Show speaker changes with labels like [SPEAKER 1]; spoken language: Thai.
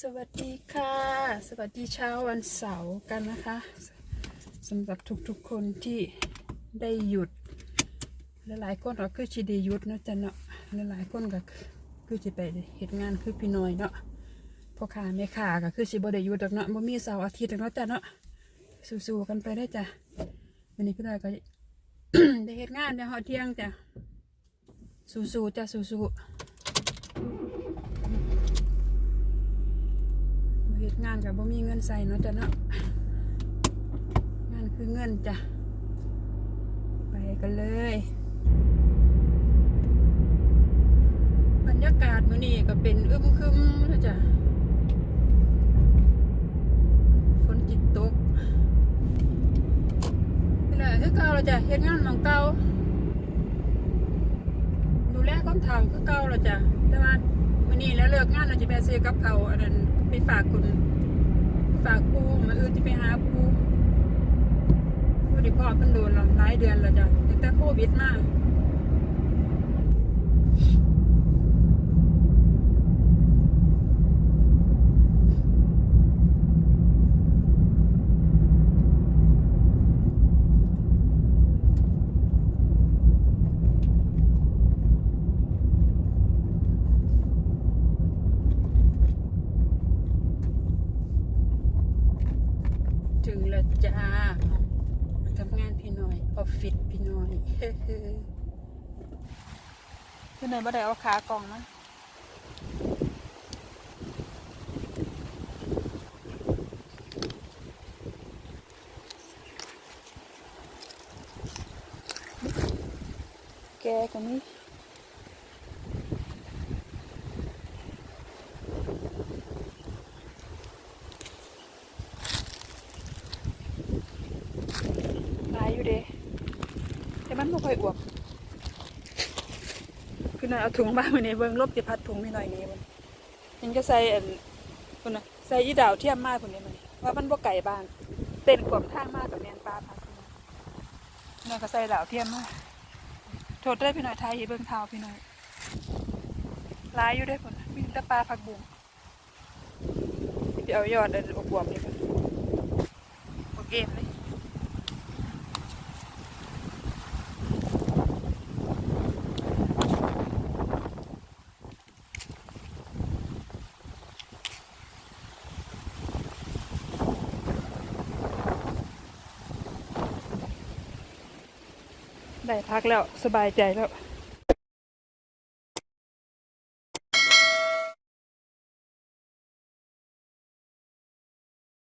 [SPEAKER 1] สวัสดีค่ะ สวัสดีเช้าวันเสาร์กันนะคะสำหรับทุกๆคนที่ได้หยุดลหลายๆคนก็คือชีด้หยุดเนาะจ๊ะเนาะหลายๆคนก็คือจะไปเหตุงานคือพี่น้อยเนาะพ่อค้าแม่ค้าก็คือสิบ่ได้หยุดดอกเนาะบ่มีเสาร์อาทิตย์เนาะจ๊ะเนาะสู้ๆกันไปได้จ้ะวันนี้พี่น้อยก็ได้เหตุงานเดี๋ยวหอเที่ยงจ้ะสู้ๆจ้ะสู้ๆ เฮ็ดงาน กับบ่มีเงินใส่เนาะจ้ะเนาะงานคือเงินจ้ะ ไปกันเลย บรรยากาศมื้อนี้ก็เป็นอึมครึมแล้วจ้ะฝนจิตตกนี่แหละคือเก่าแล้วจ้ะเฮ็ดงานมองเก่าดูแลคนเฒ่าคือเก่าแล้วจ้ะแต่ว่ามื้อนี้แล้วเลิกงานเราจะไปซื้อกับเขาอันนั้นไปฝากคุณ ฝากปูมาอื่นจะไปหาปูปูที่พ่อเพิ่นโดนล้วหลายเดือนแล้วจ้ะตั้งแต่โควิดมา ถึงแล้วจ้าทำงานพี่น้อยออฟฟิศพี่น้อยพี่น้อยบ่ได้เอาขากล่องนะแกก็มีห อยู่เด้แต่มันบ่ค่อยอวบพี่น้อยเอาถุงมามื้อนี้เบิ่งลบสิพัดถุงพี่หน้อยนี้มันยังจะใส่อันพุ่นน่ะใส่อีดาวเทียมมาพุ่นนี้มันว่ามันบ่ไกลบ้านเต้นกวมท่ามากกับแมนป้าพักพี่น้อยก็ใส่ดาวเทียมมาโทษเด้พี่หน้อยไทยเบิ่งเท้าพี่หน้อยหลายอยู่ด้อพุ่นน่ะมีแต่ปลาผักบุ้งสิไปเอายอดอันบวบๆนี่พุ่นโอเคเลย ได้พักแล้วสบายใจแล้ว